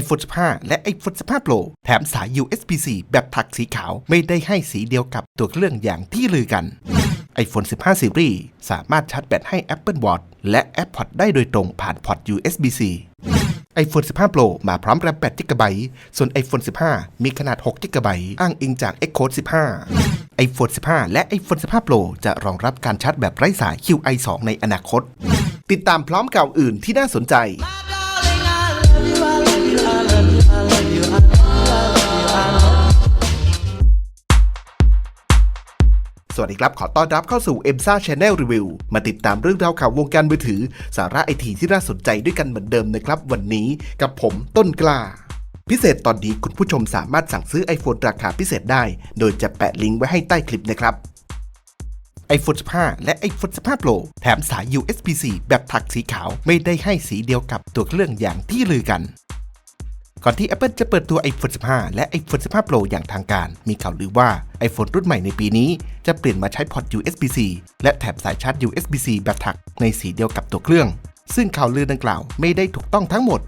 iPhone 15 และ iPhone 15 Pro แถมสาย USB-C แบบถักสีขาวไม่ได้ให้สีเดียวกับตัวเครื่องอย่างที่ลือกัน iPhone 15 Series สามารถชาร์จแบตให้ Apple Watch และ AirPods ได้โดยตรงผ่านพอร์ต USB-C iPhone 15 Pro มาพร้อมแรม8 GB ส่วน iPhone 15 มีขนาด6 GB อ้างอิงจาก Xcode 15 iPhone 15 และ iPhone 15 Pro จะรองรับการชาร์จแบบไร้สาย QI 2 ในอนาคต ติดตามพร้อมข่าวอื่นที่น่าสนใจ สวัสดีครับ ขอต้อนรับเข้าสู่ e m s a Channel Review มาติดตามเรื่องราวข่าววงการมือถือ สาระไอทีที่น่าสนใจด้วยกันเหมือนเดิมนะครับ วันนี้กับผมต้นกล้า พิเศษตอนนี้คุณผู้ชมสามารถสั่งซื้อ iPhone ราคาพิเศษได้ โดยจะแปะลิงก์ไว้ให้ใต้คลิปนะครับ iPhone 15 และ iPhone 15 Pro แถมสาย USB-C แบบถักสีขาวไม่ได้ให้สีเดียวกับตัวเครื่องอย่างที่ลือกัน ก่อนที่ Apple จะเปิดตัว iPhone 15 และ iPhone 15 Pro อย่างทางการ มีข่าวลือว่า iPhone รุ่นใหม่ในปีนี้ จะเปลี่ยนมาใช้พอร์ต USB-C และแถบสายชาร์จ USB-C แบบถักในสีเดียวกับตัวเครื่อง ซึ่งข่าวลือดังกล่าวไม่ได้ถูกต้องทั้งหมด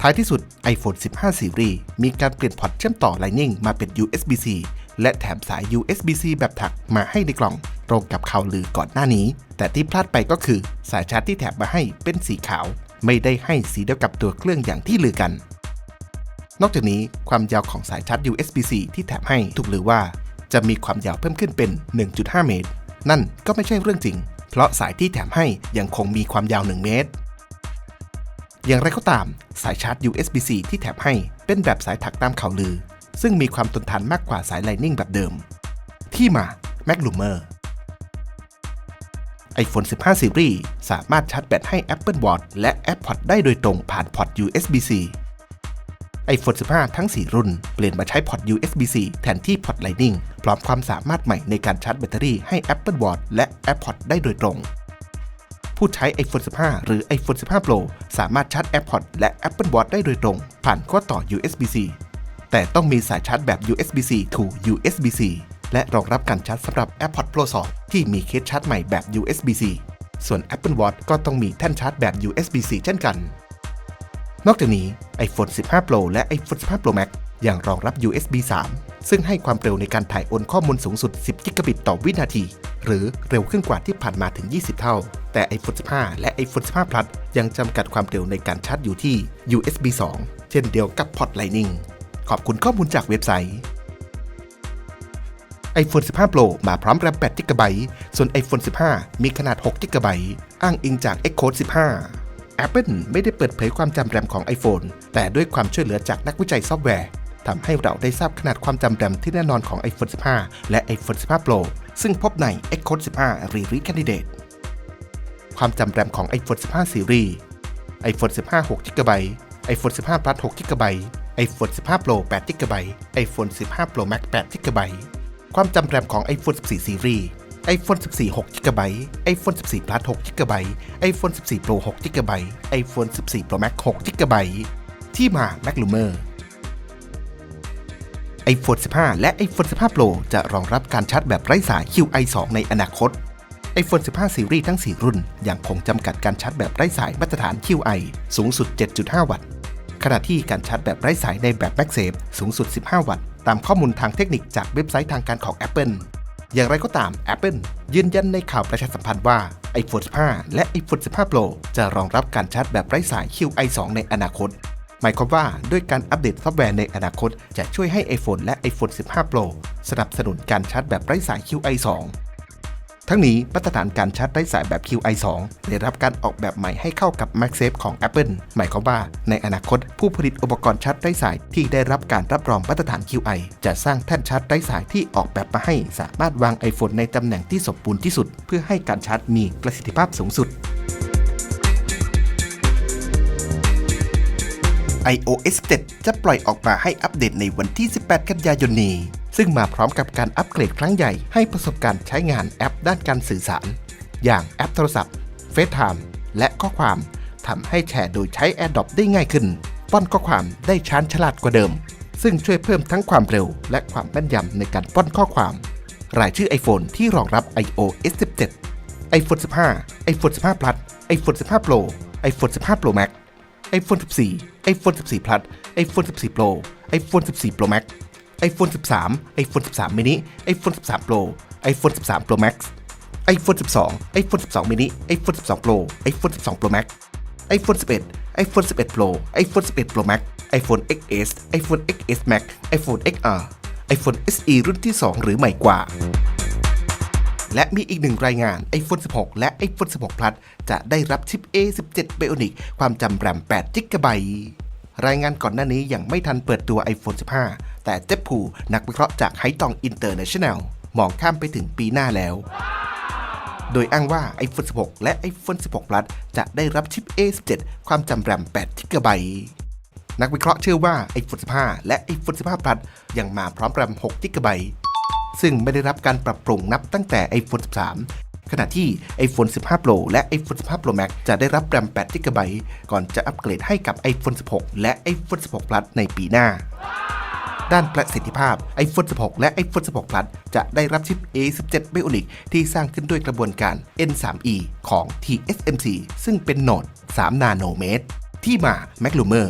ท้ายที่สุด iPhone 15 Series มีการเปลี่ยนพอร์ตเชื่อมต่อ Lightning มาเป็น USB-C และแถมสาย USB-C แบบถักมาให้ในกล่อง ตรงกับข่าวลือก่อนหน้านี้ แต่ที่พลาดไปก็คือสายชาร์จที่แถมมาให้เป็นสีขาว ไม่ได้ให้สีเดียวกับตัวเครื่องอย่างที่ลือกัน นอกจากนี้ความยาวของสายชาร์จ USB-C ที่แถมให้ถูกหรือว่า จะมีความยาวเพิ่มขึ้นเป็น 1.5 เมตร นั่นก็ไม่ใช่เรื่องจริง เพราะสายที่แถมให้ยังคงมีความยาว 1 เมตร อย่างไรก็ตาม สายชาร์จ USB-C ที่แถมให้เป็นแบบสายถักตามข่าวลือ ซึ่งมีความทนทานมากกว่าสาย Lightning แบบเดิม ที่มา m a c l u m e r iPhone 15 Series สามารถชาร์จแบตให้ Apple Watch และ AirPods ได้โดยตรงผ่านพอร์ต USB-C iPhone 15 ทั้ง 4 รุ่น เปลี่ยนมาใช้พอร์ต USB-C แทนที่พอร์ต Lightning พร้อมความสามารถใหม่ในการชาร์จแบตเตอรี่ให้ Apple Watch และ AirPods ได้โดยตรง ผู้ใช้ iPhone 15 หรือ iPhone 15 Pro สามารถชาร์จ AirPods และ Apple Watch ได้โดยตรง ผ่านข้อต่อ USB-C แต่ต้องมีสายชาร์จแบบ USB-C to USB-C และรองรับการชาร์จสำหรับ AirPods Pro 2 ที่มีเคสชาร์จใหม่แบบ USB-C ส่วน Apple Watch ก็ต้องมีแท่นชาร์จแบบ USB-C เช่นกัน นอกจากนี้ iPhone 15 Pro และ iPhone 15 Pro Max ยังรองรับ USB 3 ซึ่งให้ความเร็วในการถ่ายโอนข้อมูลสูงสุด 10 กิกะบิตต่อวินาที หรือเร็วขึ้นกว่าที่ผ่านมาถึง 20 เท่า แต่ iPhone 15 และ iPhone 15 Plus ยังจำกัดความเร็วในการชาร์จอยู่ที่ USB 2 เช่นเดียวกับพอร์ต Lightning ขอบคุณข้อมูลจากเว็บไซต์ iPhone 15 Pro มาพร้อมแรม8 GB ส่วน iPhone 15 มีขนาด6 GB อ้างอิงจาก Xcode 15 Apple ไม่ได้เปิดเผยความจำแรมของ iPhone แต่ด้วยความช่วยเหลือจากนักวิจัยซอฟต์แวร์ทำให้เราได้ทราบขนาดความจำแรมที่แน่นอนของ iPhone 15 และ iPhone 15 Pro ซึ่งพบใน Xcode 15 Release Candidate ความจำแรมของ iPhone 15 Series iPhone 15 6 GB iPhone 15 Plus 6 GB iPhone 15 Pro 8 GB iPhone 15 Pro Max 8 GB ความจำแรมของ iPhone 14 Series iPhone 14 6 GB iPhone 14 Plus 6 GB iPhone 14 Pro 6 GB iPhone 14 Pro Max 6 GB ที่มา m a c l u m e r iPhone 15 และ iPhone 15 Pro จะรองรับการชาร์จแบบไร้สาย QI 2 ในอนาคต iPhone 15 Series ทั้ง 4 รุ่น ยังคงจำกัดการชาร์จแบบไร้สายมาตรฐาน QI สูงสุด 7.5 วัตต์ ขณะที่การชาร์จแบบไร้สายในแบบ MagSafe สูงสุด 15 วัตต์ ตามข้อมูลทางเทคนิคจากเว็บไซต์ทางการของ Apple อย่างไรก็ตาม Apple ยืนยันในข่าวประชาสัมพันธ์ว่า iPhone 15 และ iPhone 15 Pro จะรองรับการชาร์จแบบไร้สาย QI 2 ในอนาคต หมายความว่าด้วยการอัปเดตซอฟต์แวร์ในอนาคต จะช่วยให้ iPhone และ iPhone 15 Pro สนับสนุนการชาร์จแบบไร้สาย QI 2 ทั้งนี้มาตรฐานการชาร์จไร้สายแบบ QI 2 ได้รับการออกแบบใหม่ให้เข้ากับ MagSafe ของ Apple หมายความว่า ในอนาคตผู้ผลิตอุปกรณ์ชาร์จไร้สายที่ได้รับการรับรองมาตรฐาน QI จะสร้างแท่นชาร์จไร้สายที่ออกแบบมาให้สามารถวาง iPhone ในตำแหน่งที่สมบูรณ์ที่สุด เพื่อให้การชาร์จมีประสิทธิภาพสูงสุด iOS 7 จะปล่อยออกมาให้อัปเดตในวันที่ 18 กันยายนนี้ ซึ่งมาพร้อมกับการอัปเกรดครั้งใหญ่ให้ประสบการณ์ใช้งานแอปด้านการสื่อสาร อย่างแอปโทรศัพท์ FaceTime และข้อความทำให้แชร์โดยใช้ AirDrop ได้ง่ายขึ้น ป้อนข้อความได้ชาญฉลาดกว่าเดิม ซึ่งช่วยเพิ่มทั้งความเร็ว และความแม่นยำในการป้อนข้อความ รายชื่อ iPhone ที่รองรับ iOS 17 iPhone 15 iPhone 15 Plus iPhone 15 Pro iPhone 15 Pro Max iPhone 14 iPhone 14 Plus iPhone 14 Pro iPhone 14 Pro Max iPhone 13 iPhone 13 mini iPhone 13 Pro iPhone 13 Pro Max iPhone 12 iPhone 12 mini iPhone 12 Pro iPhone 12 Pro Max iPhone 11 iPhone 11 Pro iPhone 11 Pro Max iPhone XS iPhone XS Max iPhone XR iPhone SE รุ่นที่ 2 หรือใหม่กว่า และมีอีกหนึ่งรายงาน iPhone 16 และ iPhone 16 Plus จะได้รับชิป A17 Bionic ความจำแรม8 g b รายงานก่อนหน้านี้ยังไม่ทันเปิดตัว iPhone 15 แต่เจ็บผูนักวิเคราะห์จากไฮตองอินเตอร์เนชั่นแนลมองข้ามไปถึงปีหน้าแล้ว โดยอ้างว่า iPhone 16 และ iPhone 16 Plus จะได้รับชิป A17 ความจำแรม8 g b นักวิเคราะห์เชื่อว่า iPhone 15 และ iPhone 15 Plus ยังมาพร้อมแรม6 g b ซึ่งไม่ได้รับการปรับปรุงนับตั้งแต่ iPhone 13 ขณะที่ iPhone 15 Pro และ iPhone 15 Pro Max จะได้รับแรม8 g b ก่อนจะอัปเกรดให้กับ iPhone 16 และ iPhone 16 Plus ในปีหน้า ด้านประสิทธิภาพ iPhone 16 และ iPhone 16 Plus จะได้รับชิป A17 Bionic ที่สร้างขึ้นด้วยกระบวนการ N3E ของ TSMC ซึ่งเป็นโหนด 3 นาโนเมตร ที่มา m a c l u m e r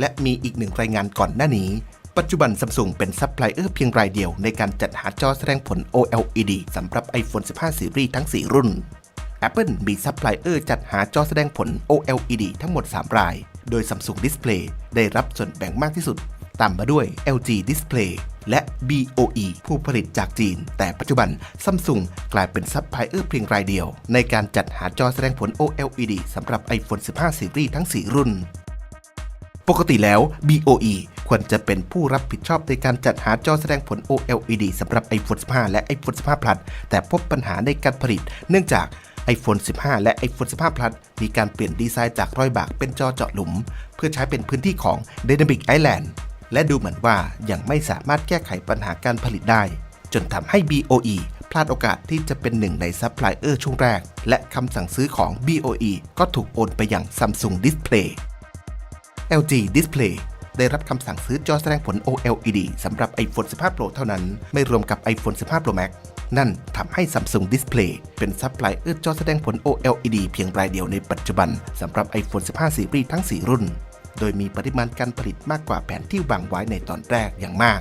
และมีอีกหนึ่งรายงานก่อนหน้านี้ปัจจุบันซัมซุงเป็นซัพพลายเออร์เพียงรายเดียวในการจัดหาจอแสดงผล OLED สำหรับ iPhone 15ซีรีส์ทั้ง 4 รุ่น Apple มีซัพพลายเออร์จัดหาจอแสดงผล OLED ทั้งหมด 3 ราย โดย Samsung Display ได้รับส่วนแบ่งมากที่สุด ตามมาด้วย LG Display และ BOE ผู้ผลิตจากจีน แต่ปัจจุบันซัมซุงกลายเป็นซัพพลายเออร์เพียงรายเดียว ในการจัดหาจอแสดงผล OLED สำหรับ iPhone 15ซีรีส์ทั้ง 4 รุ่น ปกติแล้ว BOE ควรจะเป็นผู้รับผิดชอบในการจัดหาจอแสดงผล OLED สำหรับ iPhone 15 และ iPhone 15 Plus แต่พบปัญหาในการผลิต เนื่องจาก iPhone 15 และ iPhone 15 Plus มีการเปลี่ยนดีไซน์จากรอยบากเป็นจอเจาะหลุม เพื่อใช้เป็นพื้นที่ของ Dynamic Island และดูเหมือนว่ายังไม่สามารถแก้ไขปัญหาการผลิตได้ จนทำให้ BOE พลาดโอกาสที่จะเป็นหนึ่งในซัพพลายเออร์ช่วงแรก และคำสั่งซื้อของ BOE ก็ถูกโอนไปยัง Samsung Display LG Display ได้รับคำสั่งซื้อจอแสดงผล OLED สำหรับ iPhone 15 Pro เท่านั้น ไม่รวมกับ iPhone 15 Pro Max นั่นทำให้ Samsung Display เป็นซัพพลายเออร์จอแสดงผล OLED เพียงรายเดียวในปัจจุบันสำหรับ iPhone 15ซีรีส์ทั้ง 4 รุ่น โดยมีปริมาณการผลิตมากกว่าแผนที่วางไว้ในตอนแรกอย่างมาก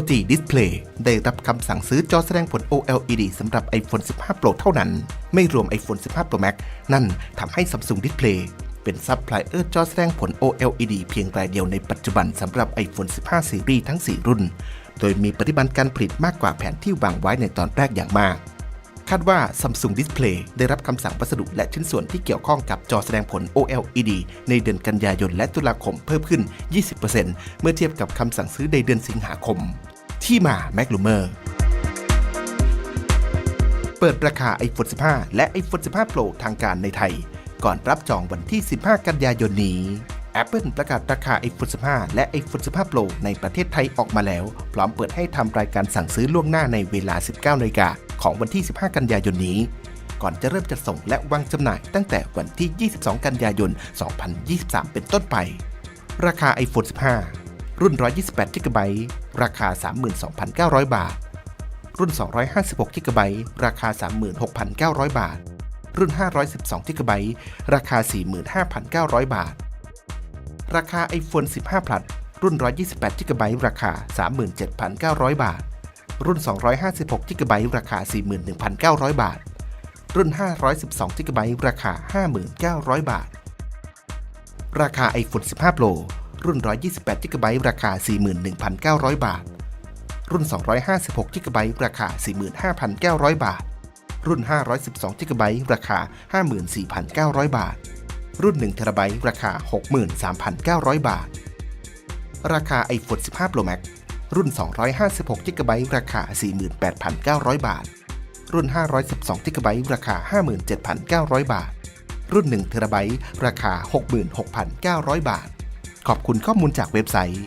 LG Display ได้รับคำสั่งซื้อจอแสดงผล OLED สำหรับ iPhone 15 Pro เท่านั้น ไม่รวม iPhone 15 Pro Max นั่นทำให้ Samsung Display เป็นซัพพลายเออร์จอแสดงผล OLED เพียงรายเดียวในปัจจุบันสำหรับ iPhone 15 ซีรีส์ทั้ง 4 รุ่น โดยมีปริมาณการผลิตมากกว่าแผนที่วางไว้ในตอนแรกอย่างมาก คาดว่า Samsung Display ได้รับคำสั่งวัสดุและชิ้นส่วนที่เกี่ยวข้องกับจอแสดงผล OLED ในเดือนกันยายนและตุลาคมเพิ่มขึ้น 20%เมื่อเทียบกับคำสั่งซื้อในเดือนสิงหาคม ที่มา m a c l u m e r เปิดราคา iPhone 15 และ iPhone 15 Pro ทางการในไทย ก่อนรับจองวันที่ 15 กันยายนนี้ Apple ประกาศราคา iPhone 15 และ iPhone 15 Pro ในประเทศไทยออกมาแล้ว พร้อมเปิดให้ทำรายการสั่งซื้อล่วงหน้าในเวลา 19นาฬิกาของวันที่ 15 กันยายนนี้ ก่อนจะเริ่มจัดส่งและวางจำหน่ายตั้งแต่วันที่ 22 กันยายน 2023 เป็นต้นไป ราคา iPhone 15 รุ่น 128 g b ราคา 32,900 บาท รุ่น 256 g b ราคา 36,900 บาท รุ่น 512 g b ราคา 45,900 บาท ราคา iPhone 15 Plus รุ่น 128 g b ราคา 37,900 บาท รุ่น 256 g b ราคา 41,900 บาท รุ่น 512 g b ราคา 59,000บาท ราคา iPhone 15 Pro รุ่น 128 g b ราคา 41,900 บาท รุ่น 256 g b ราคา 45,900 บาท รุ่น 512 g b ราคา 54,900 บาท รุ่น1 t b ราคา 63,900 บาท ราคา iPhone 15 Pro Max รุ่น 256 g b ราคา 48,900 บาท รุ่น 512 g b ราคา 57,900 บาท รุ่น1 t b ราคา 66,900 บาท ขอบคุณข้อมูลจากเว็บไซต์